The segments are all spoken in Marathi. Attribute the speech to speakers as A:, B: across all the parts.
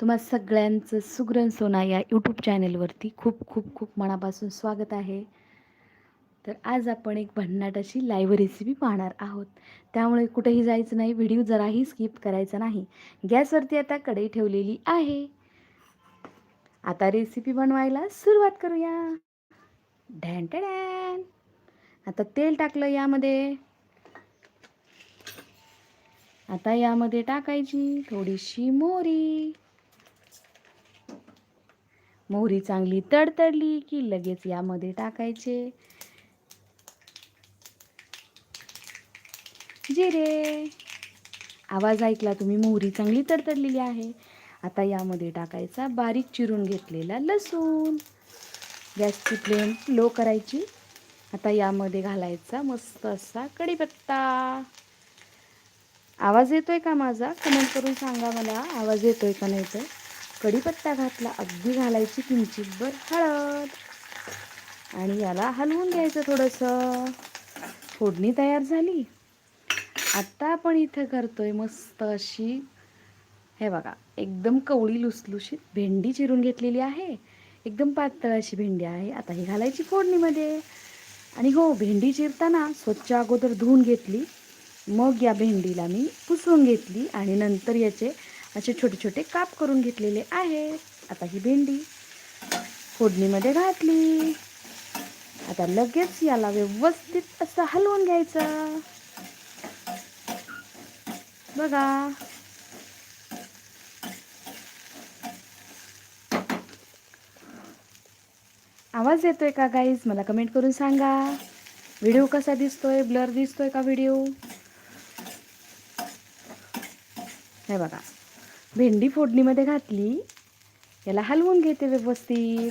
A: तुम्हा सगळ्यांचं सुग्रण सोना या यूट्यूब चॅनेलवरती खूप खूप खूप मनापासून स्वागत आहे. तर आज आपण एक भन्नाट अशी लाईव्ह रेसिपी पाहणार आहोत. त्यामुळे कुठेही जायचं नाही व्हिडिओ जराही स्किप करायचा नाही. गॅसवरती आता कढई ठेवलेली आहे. आता रेसिपी बनवायला सुरुवात करूया. डॅन डॅन आता तेल टाकलं यामध्ये. आता यामध्ये टाकायची थोडीशी मोरी मोहरी चांगली तडतडली की लगेच यामध्ये टाकायचे. जिरे आवाज ऐकला तुम्ही मोहरी चांगली तडतडलेली आहे. आता यामध्ये टाकायचा बारीक चिरून घेतलेला लसूण. गॅसची फ्लेम लो करायची. आता यामध्ये घालायचा मस्त असा कढीपत्ता. आवाज येतोय का माझा? कमेंट करून सांगा मला. आवाज येतोय का नाही तर कढीपत्ता घातला अगदी घालायची किंचितभर हळद. आणि याला हलवून घ्यायचं थोडंसं. फोडणी तयार झाली. आत्ता आपण इथं करतोय मस्त अशी हे बघा एकदम कवळी लुसलुशीत भेंडी चिरून घेतलेली आहे. एकदम पातळ अशी भेंडी आहे. आता ही घालायची फोडणीमध्ये. आणि हो भेंडी चिरताना स्वच्छ अगोदर धुवून घेतली. मग या भेंडीला मी पुसून घेतली. आणि नंतर याचे असे छोटे छोटे काप करून घेतलेले आहेत. आता ही भेंडी फोडणीमध्ये घातली. आता लगेच याला व्यवस्थित असं हलवून घ्यायचं. बघा. आवाज येतोय का गाईज मला कमेंट करून सांगा. व्हिडिओ कसा दिसतोय? ब्लर दिसतोय का व्हिडिओ हे बघा. भेंडी फोडणीमध्ये घातली. याला हलवून घेते व्यवस्थित.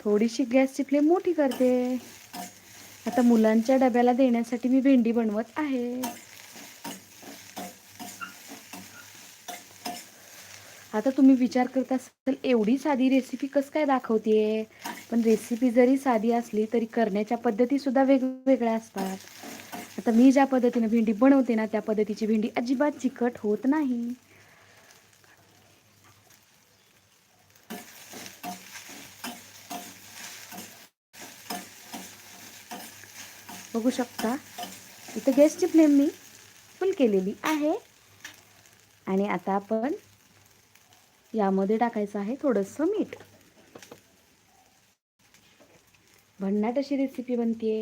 A: थोडीशी गॅसची फ्लेम मोठी करते. आता मुलांच्या डब्याला देण्यासाठी मी भेंडी बनवत आहे. आता तुम्ही विचार करत असाल एवढी साधी रेसिपी कसं काय दाखवते पण रेसिपी जरी साधी असली तरी करण्याच्या पद्धतीसुद्धा वेगवेगळ्या असतात. आता मी ज्या पद्धतीने भेंडी बनवते ना त्या पद्धतीची भेंडी अजिबात चिकट होत नाही. बघू शकता इथं गॅसची फ्लेम मी फुल केलेली आहे. आणि आता आपण यामध्ये टाकायचं आहे थोडंसं मीठ. भन्नाट अशी रेसिपी बनते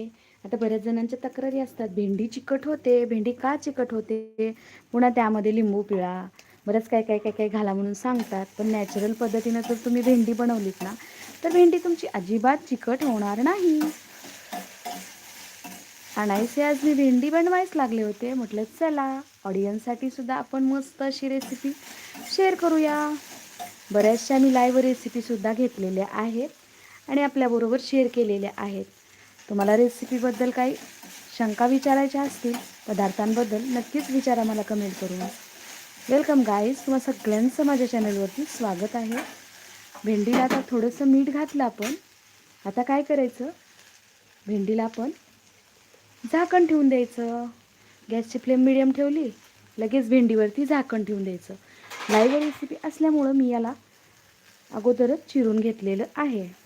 A: आता बऱ्याच जणांच्या तक्रारी असतात. भेंडी चिकट होते. भेंडी का चिकट होते? पुन्हा त्यामध्ये लिंबू पिळा. बरंच काय काय काय काय घाला म्हणून सांगतात. पण नॅचरल पद्धतीनं जर तुम्ही भेंडी बनवलीत ना तर भेंडी तुमची अजिबात चिकट होणार नाही. आणायचे आज मी भेंडी बनवायच लागले होते. म्हटलं चला ऑडियन्ससाठी सुद्धा आपण मस्त अशी रेसिपी शेअर करूया. बऱ्याचशा मी लाईव्ह रेसिपीसुद्धा घेतलेल्या आहेत. आणि आपल्याबरोबर शेअर केलेल्या आहेत. तुम्हाला रेसिपीबद्दल काही शंका विचारायच्या असतील पदार्थांबद्दल नक्कीच विचारा मला कमेंट करून. वेलकम गाईज तुम्हा सगळ्यांचं माझ्या चॅनलवरती स्वागत आहे. भेंडीला आता थोडंसं मीठ घातलं आपण. आता काय करायचं? भेंडीला आपण झाकण ठेवून द्यायचं. गॅसची फ्लेम मिडियम ठेवली लगेच भेंडीवरती झाकण ठेवून द्यायचं. लाईव्ह रेसिपी असल्यामुळं मी याला अगोदरच चिरून घेतलेलं आहे.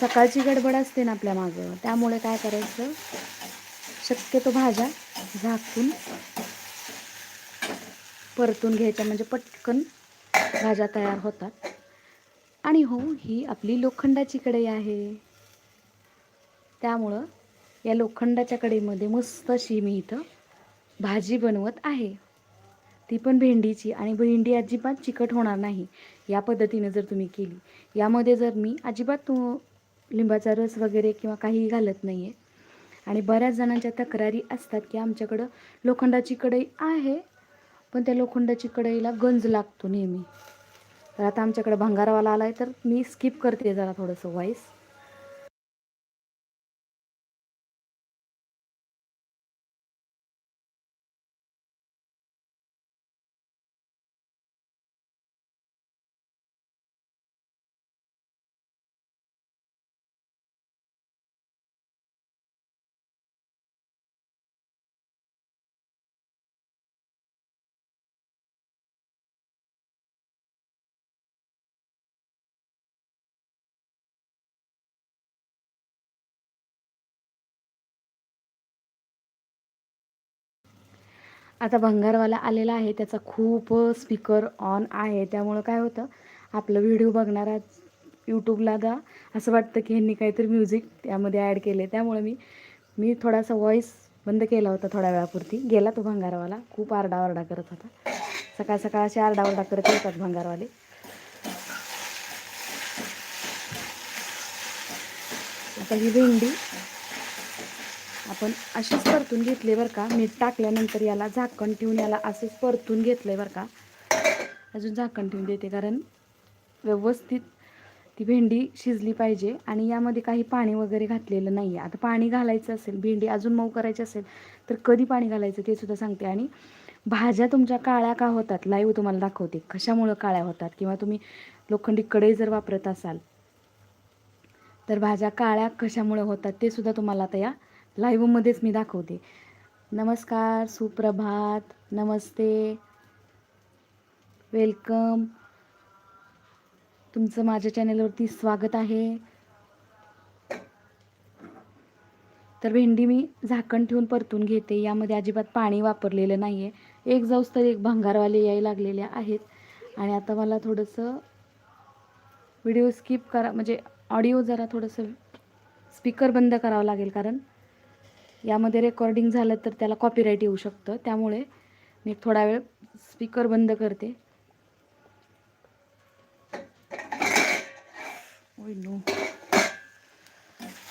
A: सकाळची गडबड असते ना आपल्या मागं. त्यामुळे काय करायचं? शक्यतो भाज्या झाकून परतून घ्यायच्या. म्हणजे पटकन भाज्या तयार होतात. आणि हो ही आपली लोखंडाची कढई आहे. त्यामुळं या लोखंडाच्या कढईमध्ये मस्त अशी मी इथं भाजी बनवत आहे. ती पण भेंडीची आणि भेंडी अजिबात चिकट होणार नाही. या पद्धतीने जर तुम्ही केली. यामध्ये जर मी अजिबात तू लिंबाचा रस वगैरे किंवा काहीही घालत नाही आहे आणि बऱ्याच जणांच्या तक्रारी असतात की आमच्याकडं लोखंडाची कढई आहे पण त्या लोखंडाची कढईला गंज लागतो नेहमी. तर आता आमच्याकडं भंगारवाला आला आहे तर मी स्किप करते जरा थोडंसं व्हॉईस आता भंगारवाला आलेला आहे त्याचा खूप स्पीकर ऑन आहे. त्यामुळं काय होतं आपलं व्हिडिओ बघणारा यूट्यूबला दा असं वाटतं की ह्यांनी काहीतरी म्युझिक त्यामध्ये ॲड केले त्यामुळे मी मी थोडासा व्हॉईस बंद केला होता थोड्या वेळापुरती. गेला तो भंगारवाला. खूप आरडाओरडा करत होता. सकाळ सकाळ असे आरडाओरडा करत येतात भंगारवाले. आता ही भेंडी आपण अशीच परतून घेतली बरं का. मीठ टाकल्यानंतर याला झाकण ठेवून याला असंच परतून घेतलं आहे बरं का. अजून झाकण ठेवून देते कारण व्यवस्थित ती भेंडी शिजली पाहिजे आणि यामध्ये काही पाणी वगैरे घातलेलं नाही आहे आता पाणी घालायचं असेल भेंडी अजून मऊ करायची असेल तर कधी पाणी घालायचं ते सुद्धा सांगते. आणि भाज्या तुमच्या काळ्या का होतात? लाईव्ह तुम्हाला दाखवते. कशामुळं काळ्या होतात? किंवा तुम्ही लोखंडी कढई जर वापरत असाल तर भाज्या काळ्या कशामुळे होतात ते सुद्धा तुम्हाला आता या लाईव्हमध्येच मी दाखवते. नमस्कार सुप्रभात. नमस्ते. वेलकम. तुमचं माझ्या चॅनेलवरती स्वागत आहे. तर भेंडी मी झाकण ठेवून परतून घेते. यामध्ये अजिबात पाणी वापरलेलं नाही आहे एक जाऊस तर एक भंगारवाले यायला लागलेले आहेत. आणि आता मला थोडंसं व्हिडिओ स्किप करा म्हणजे ऑडिओ जरा थोडंसं स्पीकर बंद करावं लागेल कारण यामध्ये रेकॉर्डिंग झालं तर त्याला कॉपीराईट येऊ शकतं. त्यामुळे मी थोडा वेळ स्पीकर बंद करते.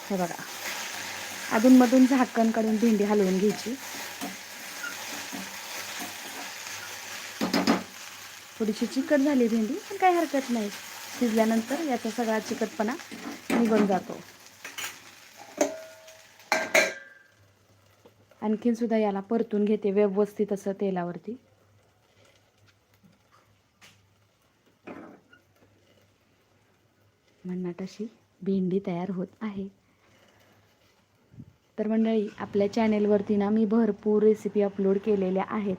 A: हे बघा. अधूनमधून झाकण काढून भेंडी हलवून घ्यायची. थोडीशी चिकट झाली भेंडी पण काही हरकत नाही. शिजल्यानंतर याचा सगळा चिकटपणा निघून जातो. आणखीन सुद्धा याला परतून घेते व्यवस्थित असं तेलावरती. म्हणणार अशी भेंडी तयार होत आहे. तर मंडळी आपल्या चॅनेलवरती ना मी भरपूर रेसिपी अपलोड केलेल्या आहेत.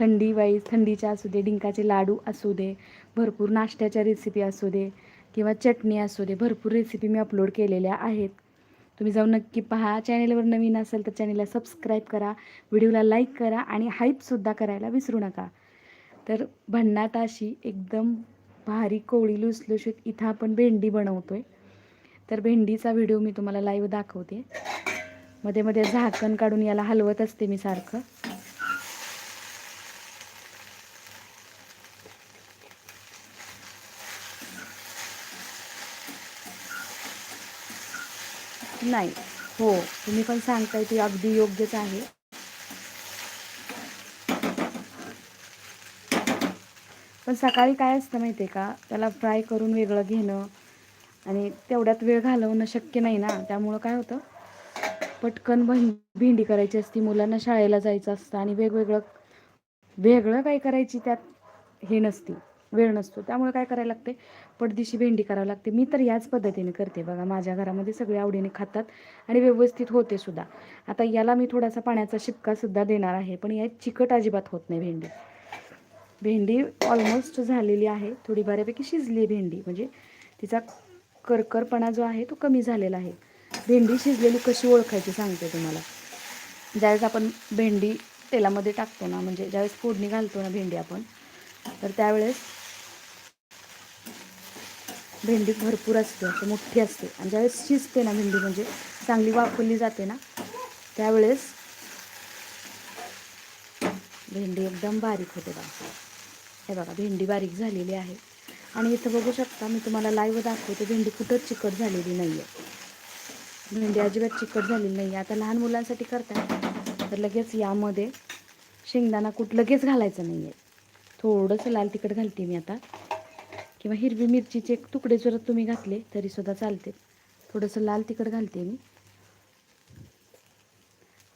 A: थंडी वाईज थंडीच्या असू दे डिंकाचे लाडू असू दे भरपूर नाश्त्याच्या रेसिपी असू दे किंवा चटणी असू दे भरपूर रेसिपी मी अपलोड केलेल्या आहेत. तुम्ही जाऊन नक्की पहा. चॅनेलवर नवीन असेल तर चॅनेलला सबस्क्राईब करा. व्हिडिओला लाईक करा आणि हाईपसुद्धा करायला विसरू नका. तर भन्नाट अशी एकदम भारी कोळी लुसलुशीत इथं आपण भेंडी बनवतोय. तर भेंडीचा व्हिडिओ मी तुम्हाला लाईव्ह दाखवते. मध्ये मध्ये झाकण काढून याला हलवत असते मी सारखं. नाही. हो तुम्ही पण सांगताय ते अगदी योग्यच आहे. पण सकाळी काय असतं माहिती आहे का? त्याला फ्राय करून वेगळं घेणं आणि तेवढ्यात वेळ घालवणं शक्य नाही ना. त्यामुळं काय होतं? पटकन भं भेंडी करायची असती मुलांना शाळेला जायचं असतं आणि वेगवेगळं वेगळं काय करायची त्यात हे नसती. वेळ नसतो. त्यामुळे काय करायला लागते? पडदिशी भेंडी करावी लागते. मी तर याच पद्धतीने करते बघा. माझ्या घरामध्ये सगळे आवडीने खातात आणि व्यवस्थित होते सुद्धा. आता याला मी थोडासा पाण्याचा शिपकासुद्धा देणार आहे. पण यात चिकट अजिबात होत नाही भेंडी. भेंडी ऑलमोस्ट झालेली आहे. थोडी बऱ्यापैकी शिजली आहे भेंडी. म्हणजे तिचा करकरपणा जो आहे तो कमी झालेला आहे. भेंडी शिजलेली कशी ओळखायची सांगते तुम्हाला. ज्यावेळेस आपण भेंडी तेलामध्ये टाकतो ना म्हणजे ज्यावेळेस फोडणी घालतो ना भेंडी आपण तर त्यावेळेस भेंडी भरपूर असते असं मोठी असते. आणि ज्यावेळेस शिजते ना भेंडी म्हणजे चांगली वापरली जाते ना त्यावेळेस भेंडी एकदम बारीक होते बघा. हे बघा भेंडी बारीक झालेली आहे. आणि इथं बघू शकता मी तुम्हाला लाईव्ह दाखवते भेंडी कुठंच चिकट झालेली नाही आहे भेंडी अजिबात चिकट झालेली नाही आहे आता लहान मुलांसाठी करताय तर लगेच यामध्ये शेंगदाणा कुठं लगेच घालायचं नाही आहे थोडंसं लाल तिखट घालते मी आता. किंवा हिरवी मिरचीचे तुकडे जर तुम्ही घातले तरीसुद्धा चालते. थोडंसं लाल तिखट घालते मी.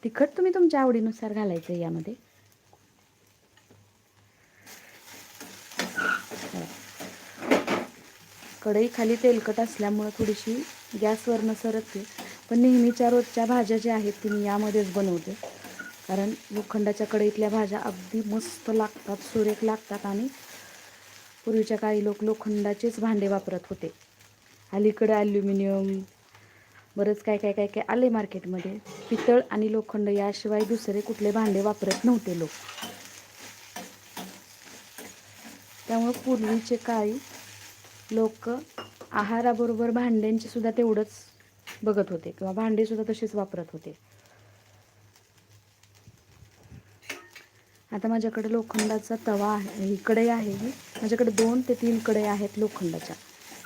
A: तिखट तुम्ही तुमच्या आवडीनुसार घालायचं यामध्ये. कढई खाली तेलकट असल्यामुळं थोडीशी गॅसवरनं सरकते. पण नेहमीच्या रोजच्या भाज्या ज्या आहेत ती मी यामध्येच बनवते. कारण लोखंडाच्या कढईतल्या भाज्या अगदी मस्त लागतात सुरेख लागतात आणि पूर्वीच्या काळी लोक लोखंडाचेच भांडे वापरत होते. अलीकडं ॲल्युमिनियम बरंच काय काय काय काय आले मार्केटमध्ये पितळ आणि लोखंड याशिवाय दुसरे कुठले भांडे वापरत नव्हते लोक. त्यामुळे पूर्वीचे काळी लोक आहाराबरोबर भांड्यांची सुद्धा तेवढंच बघत होते किंवा भांडेसुद्धा तसेच वापरत होते. आता माझ्याकडे लोखंडाचा तवा आहे ही कढई आहे ही. माझ्याकडे दोन ते तीन कढई आहेत लोखंडाच्या.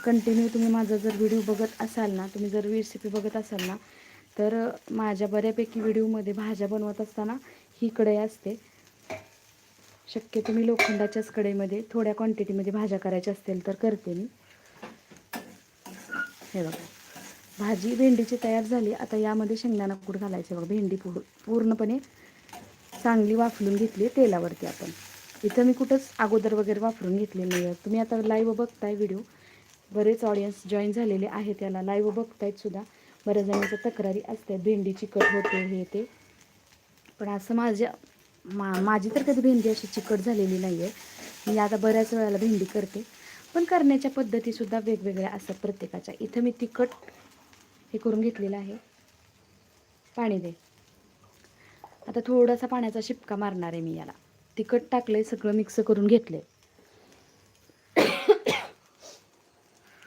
A: कंटिन्यू तुम्ही माझा जर व्हिडिओ बघत असाल ना तुम्ही जर रेसिपी बघत असाल ना तर माझ्या बऱ्यापैकी व्हिडिओमध्ये भाज्या बनवत असताना ही कढई असते. शक्य तुम्ही लोखंडाच्याच कढईमध्ये थोड्या क्वांटिटीमध्ये भाज्या करायच्या असतील तर करते मी. हे बघा. भाजी भेंडीची तयार झाली. आता यामध्ये शेंगदाणा कूट घालायचे बघा भेंडी पूर पूर्णपणे चांगली वाफलून घेतली आहे तेलावरती आपण. इथं मी कुठंच अगोदर वगैरे वापरून घेतले नाही आहे. तुम्ही आता लाईव्ह बघताय व्हिडिओ बरेच ऑडियन्स जॉईन झालेले आहेत त्याला लाईव्ह बघतायत सुद्धा. बऱ्याच जणांच्या तक्रारी असतात. भेंडी चिकट होते हे ते. पण असं माझ्या मा माझी तर कधी भेंडी अशी चिकट झालेली नाही आहे मी आता बऱ्याच वेळेला भेंडी करते. पण करण्याच्या पद्धतीसुद्धा वेगवेगळ्या असतात प्रत्येकाच्या. इथं मी तिखट हे करून घेतलेलं आहे. पाणी दे. आता थोडासा पाण्याचा शिपका मारणार आहे मी याला. तिखट टाकलं आहे सगळं मिक्स करून घेतले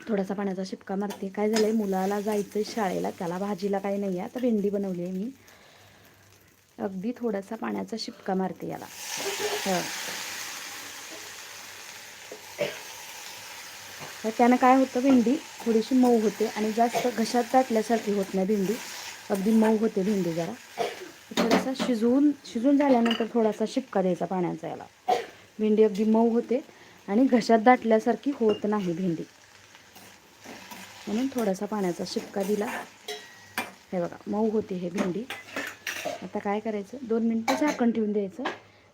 A: थोडासा पाण्याचा शिपका मारते. काय झालं आहे मुलाला जायचंय शाळेला. त्याला भाजीला काही नाही आहे. आता भेंडी बनवली आहे मी. अगदी थोडासा पाण्याचा शिपका मारते याला. हं. तर त्यानं काय होतं भेंडी थोडीशी मऊ होते आणि जास्त घशात दाटल्यासारखी होत नाही भेंडी. अगदी मऊ होते भेंडी जरा. थोडासा शिजवून शिजून झाल्यानंतर थोडासा शिपका द्यायचा पाण्याचा याला. भेंडी अगदी मऊ होते आणि घशात दाटल्यासारखी होत नाही भेंडी. म्हणून थोडासा पाण्याचा शिपका दिला. हे बघा मऊ होते हे भेंडी. आता काय करायचं? दोन मिनटं झाकण ठेवून द्यायचं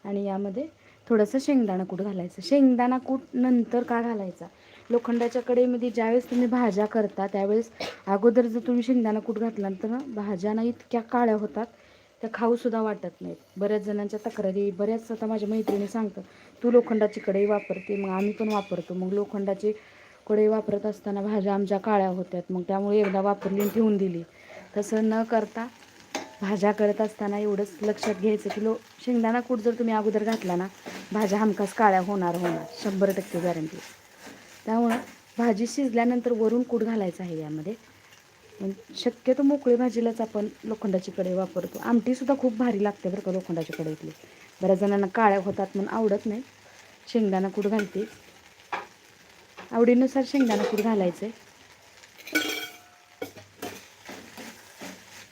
A: आणि यामध्ये थोडंसं शेंगदाणा कूट घालायचं. शेंगदाणा कूट नंतर का घालायचा? लोखंडाच्या कडेमध्ये ज्यावेळेस तुम्ही भाज्या करता त्यावेळेस अगोदर जर तुम्ही शेंगदाणा कूट घातला तर भाज्यांना भाज्या ना इतक्या काळ्या होतात त्या खाऊसुद्धा वाटत नाहीत. बऱ्याच जणांच्या तक्रारी बऱ्याच आता माझ्या मैत्रिणी सांगतात तू लोखंडाची कढई वापरते मग आम्ही पण वापरतो. मग लोखंडाची कढई वापरत असताना भाज्या आमच्या काळ्या होत्यात. मग त्यामुळे एकदा वापरली आणि ठेवून दिली. तसं न करता भाज्या करत असताना एवढंच लक्षात घ्यायचं की लो शेंगदाणा कूट जर तुम्ही अगोदर घातला ना भाज्या हमखास काळ्या होणार होणार. शंभर टक्के गॅरंटी. त्यामुळं भाजी शिजल्यानंतर वरून कूट घालायचं आहे यामध्ये. म्हणजे शक्यतो मोकळी भाजीलाच आपण लोखंडाची कढई वापरतो. आमटीसुद्धा खूप भारी लागते बरं का लोखंडाची कढईतली. बऱ्याच जणांना काळ्या होतात म्हणून आवडत नाही. शेंगदाणा कूट घालते. आवडीनुसार शेंगदाणा कूट घालायचं. आहे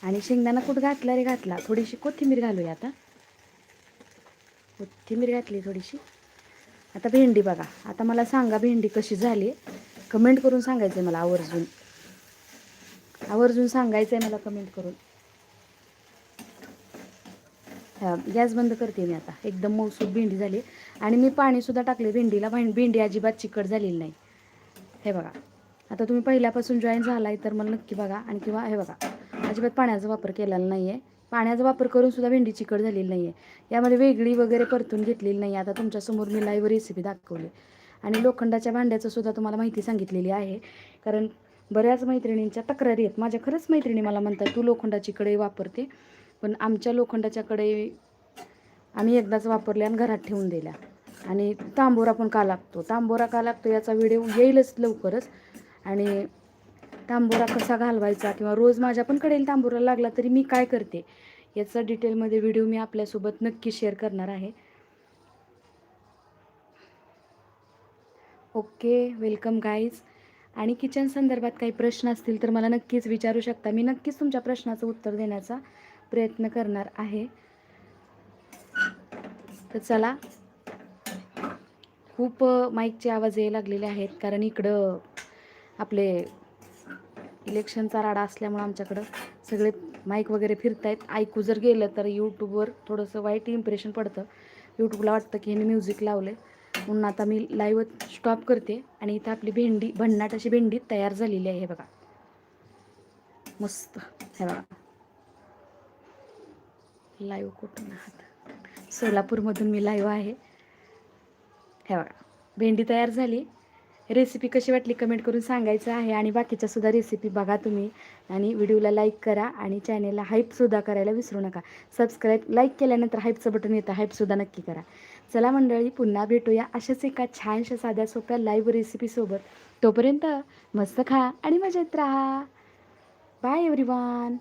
A: आणि शेंगदाणा कूट घातला रे घातला. थोडीशी कोथिंबीर घालूया आता. कोथिंबीर घातली थोडीशी. आता भेंडी बघा. आता मला सांगा भेंडी कशी झाली. कमेंट करून सांगायचं आहे मला आवर्जून. आवर्जून सांगायचं आहे मला कमेंट करून. गॅस बंद करते मी आता. एकदम मौसूद भेंडी झाली. आणि मी पाणीसुद्धा टाकले भेंडीला भें- भेंडी अजिबात चिकट झालेली नाही. हे बघा. आता तुम्ही पहिल्यापासून जॉईन झालाय तर मला नक्की बघा. आणि किंवा हे बघा. अजिबात पाण्याचा वापर केलेला नाही आहे पाण्याचा वापर करून सुद्धा भेंडी चिकट झालेली नाही आहे यामध्ये वेगळी वगैरे परतून घेतलेली नाही आता तुमच्यासमोर मी लाईव्ह रेसिपी दाखवली. आणि लोखंडाच्या भांड्याचं सुद्धा तुम्हाला माहिती सांगितलेली आहे. कारण बऱ्याच मैत्रिणींच्या तक्रारी आहेत. माझ्या खरंच मैत्रिणी मला म्हणतात तू लोखंडाची कढई वापरते पण आमच्या लोखंडाच्या कढई आम्ही एकदाच वापरल्या आणि घरात ठेवून दिल्या. आणि तांबोरा पण का लागतो? तांबोरा का लागतो याचा व्हिडिओ येईलच लवकरच. आणि तांबोरा कसा घालवायचा किंवा रोज माझ्या पण कडेल तांबोरा लागला तरी मी काय करते? याचा डिटेलमध्ये व्हिडिओ मी आपल्यासोबत नक्की शेअर करणार आहे. ओके वेलकम गाईज आणि किचन संदर्भात काही प्रश्न असतील तर मला नक्कीच विचारू शकता. मी नक्कीच तुमच्या प्रश्नाचं उत्तर देण्याचा प्रयत्न करणार आहे. तर चला. खूप माईकचे आवाज यायला लागलेले आहेत कारण इकडं आपले इलेक्शनचा राडा असल्यामुळं आमच्याकडं सगळे माईक वगैरे फिरतायत. ऐकू जर गेलं तर यूट्यूबवर थोडंसं वाईट इम्प्रेशन पडतं. यूट्यूबला वाटतं की ह्याने म्युझिक लावलं म्हणून आता मी लाईव्ह स्टॉप करते आणि इथं आपली भेंडी भन्नाट अशी भेंडी तयार झालेली आहे हे बघा. मस्त हे बघा. लाईव्ह कुठून आहात? सोलापूरमधून मी लाईव्ह आहे. हे बघा भेंडी तयार झाली. रेसिपी कशी वाटली कमेंट करून सांगायचं आहे आणि बाकीच्या सुद्धा रेसिपी बघा तुम्ही. आणि व्हिडिओला लाईक करा आणि चॅनेलला हाईपसुद्धा करायला विसरू नका. सबस्क्राईब लाईक केल्यानंतर हाईपचं बटन येतं हाईपसुद्धा नक्की करा. चला मंडळी पुन्हा भेटूया अशाच एका छानशा साध्या सोप्या लाईव्ह रेसिपीसोबत तोपर्यंत मस्त खा आणि मजेत राहा. Bye everyone